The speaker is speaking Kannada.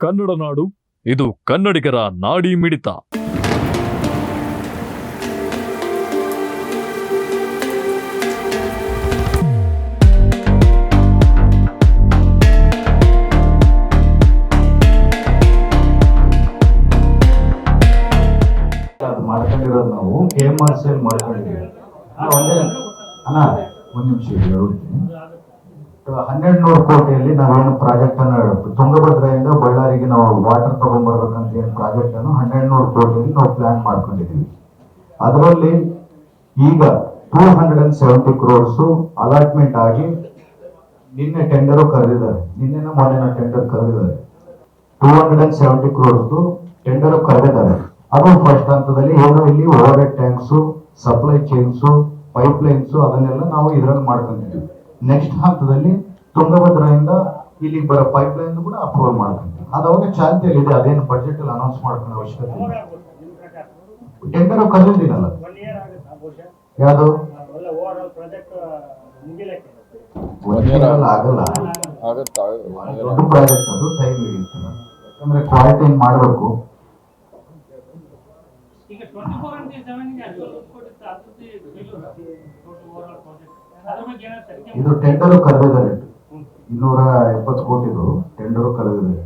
ಕನ್ನಡ ನಾಡು, ಇದು ಕನ್ನಡಿಗರ ನಾಡಿ ಮಿಡಿತ. ಮಾಡ್ಕೊಂಡಿರೋದು ನಾವು ಆರ್ ಸಿ ಮಾಡ್ಕೊಂಡಿದ್ದೀವಿ. ಒಂದೇ ಅಣ್ಣ ಒಂದು ನಿಮಿಷ ಹೇಳ್ತೀನಿ ಹನ್ನೆರಡು ನೂರು ಕೋಟಿಯಲ್ಲಿ ನಾವೇನು ಪ್ರಾಜೆಕ್ಟ್ ಅನ್ನು ತುಂಗಭದ್ರೆಯಿಂದ ಬಳ್ಳಾರಿಗೆ ನಾವು ವಾಟರ್ ತಗೊಂಡ್ಬರ್ಬೇಕಂತ ಏನು ಪ್ರಾಜೆಕ್ಟ್ ಅನ್ನು ಹನ್ನೆರಡು ನೂರು ಕೋಟಿಯಲ್ಲಿ ನಾವು ಪ್ಲಾನ್ ಮಾಡ್ಕೊಂಡಿದ್ದೀವಿ. ಅದರಲ್ಲಿ ಈಗ two hundred and seventy crores allotment ಆಗಿ ನಿನ್ನೆ ಟೆಂಡರು ಕರೆದಿದ್ದಾರೆ. ನಿನ್ನೆನ ಮೊನ್ನೆ ಟೆಂಡರ್ ಕರೆದಿದ್ದಾರೆ. ಟೂ ಹಂಡ್ರೆಡ್ ಅಂಡ್ ಸೆವೆಂಟಿ ಕ್ರೋರ್ಸ್ದು ಟೆಂಡರ್ ಕರೆದಿದ್ದಾರೆ. ಅದು ಫಸ್ಟ್ ಹಂತದಲ್ಲಿ ಏನು ಇಲ್ಲಿ overhead tanks supply chains pipelines ಅದನ್ನೆಲ್ಲ ನಾವು ಇದರಲ್ಲಿ ಮಾಡ್ಕೊಂಡಿದ್ದೀವಿ. ನೆಕ್ಸ್ಟ್ ಹಂತದಲ್ಲಿ ತುಂಗಭದ್ರೆಯಿಂದ ಇಲ್ಲಿ ಬರೋ ಪೈಪ್ ಲೈನ್ ಕೂಡ ಅಪ್ರೂವಲ್ ಮಾಡ್ಕೊಂತೀವಿ ಅದು ಅವಾಗ ಚಾಲ್ತಿಯಲ್ಲಿ ಇದೆ ಅದೇನು ಬಜೆಟ್ ಅಲ್ಲಿ ಅನೌನ್ಸ್ ಮಾಡ್ಕೊಳ್ಳೋ ಅವಶ್ಯಕತೆ ಟೆಂಡರ್ ಕರೆದಿದ್ದೀನಲ್ಲ. ಯಾವುದು? ಆಗಲ್ಲ. ದೊಡ್ಡ ಪ್ರಾಜೆಕ್ಟ್ ಅದು ಟೈಮ್ ಹಿಡಿಯುತ್ತೆ. ಯಾಕಂದ್ರೆ ಕ್ವಾಲಿಟೈನ್ ಮಾಡಬೇಕು? ಇದು ಟೆಂಡರ್ ಕರೆದಿದ್ದಾರೆ. ಇನ್ನೂರ ಎಪ್ಪತ್ತು ಕೋಟಿದು ಟೆಂಡರ್ ಕರೆದಿದ್ದಾರೆ.